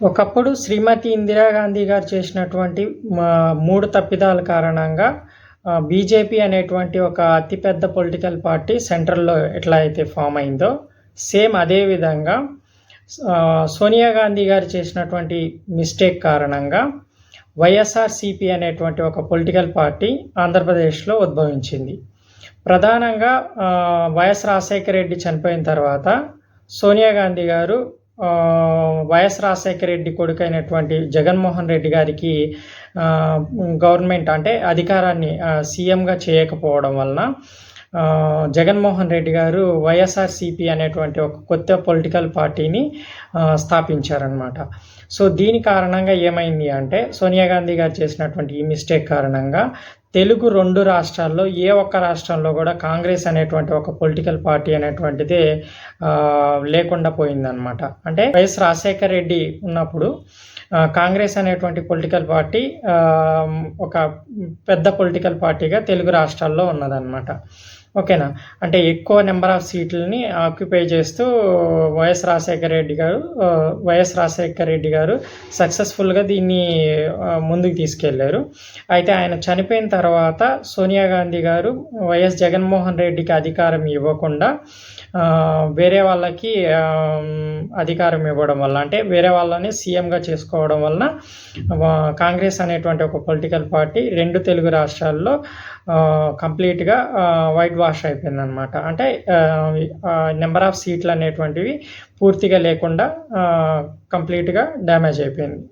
ఒకప్పుడు శ్రీమతి ఇందిరాగాంధీ గారు చేసినటువంటి మా మూడు తప్పిదాల కారణంగా బీజేపీ అనేటువంటి ఒక అతిపెద్ద పొలిటికల్ పార్టీ సెంట్రల్లో ఎట్లా అయితే ఫామ్ అయిందో సేమ్ అదే విధంగా సోనియా గాంధీ గారు చేసినటువంటి మిస్టేక్ కారణంగా వైఎస్ఆర్సిపి అనేటువంటి ఒక పొలిటికల్ పార్టీ ఆంధ్రప్రదేశ్లో ఉద్భవించింది. ప్రధానంగా వైఎస్ రాజశేఖర రెడ్డి చనిపోయిన తర్వాత సోనియా గాంధీ గారు వైఎస్ రాజశేఖర రెడ్డి కొడుకైనటువంటి జగన్మోహన్ రెడ్డి గారికి గవర్నమెంట్ అంటే అధికారాన్ని సీఎంగా చేయకపోవడం వలన జగన్మోహన్ రెడ్డి గారు వైఎస్ఆర్సిపి అనేటువంటి ఒక కొత్త పొలిటికల్ పార్టీని స్థాపించారనమాట సో దీని కారణంగా ఏమైంది అంటే సోనియా గాంధీ గారు చేసినటువంటి ఈ మిస్టేక్ కారణంగా తెలుగు రెండు రాష్ట్రాల్లో ఏ ఒక్క రాష్ట్రంలో కూడా కాంగ్రెస్ అనేటువంటి ఒక పొలిటికల్ పార్టీ అనేటువంటిది లేకుండా పోయిందనమాట అంటే వైఎస్ రాజశేఖర్ రెడ్డి ఉన్నప్పుడు కాంగ్రెస్ అనేటువంటి పొలిటికల్ పార్టీ ఒక పెద్ద పొలిటికల్ పార్టీగా తెలుగు రాష్ట్రాల్లో ఉన్నదన్నమాట. ఓకేనా? అంటే ఎక్కువ నెంబర్ ఆఫ్ సీట్లని ఆక్యుపై చేస్తూ వైఎస్ రాజశేఖర రెడ్డి గారు వైఎస్ రాజశేఖర రెడ్డి గారు సక్సెస్ఫుల్గా దీన్ని ముందుకు తీసుకెళ్ళారు. అయితే ఆయన చనిపోయిన తర్వాత సోనియా గాంధీ గారు వైఎస్ జగన్మోహన్ రెడ్డికి అధికారం ఇవ్వకుండా వేరే వాళ్ళకి అధికారం ఇవ్వడం వల్ల అంటే వేరే వాళ్ళని సీఎంగా చేసుకోవడం వలన కాంగ్రెస్ అనేటువంటి ఒక పొలిటికల్ పార్టీ రెండు తెలుగు రాష్ట్రాల్లో కంప్లీట్గా వైట్ వాష్ అయిపోయింది అనమాట అంటే నెంబర్ ఆఫ్ సీట్లు అనేటువంటివి పూర్తిగా లేకుండా కంప్లీట్గా డ్యామేజ్ అయిపోయింది.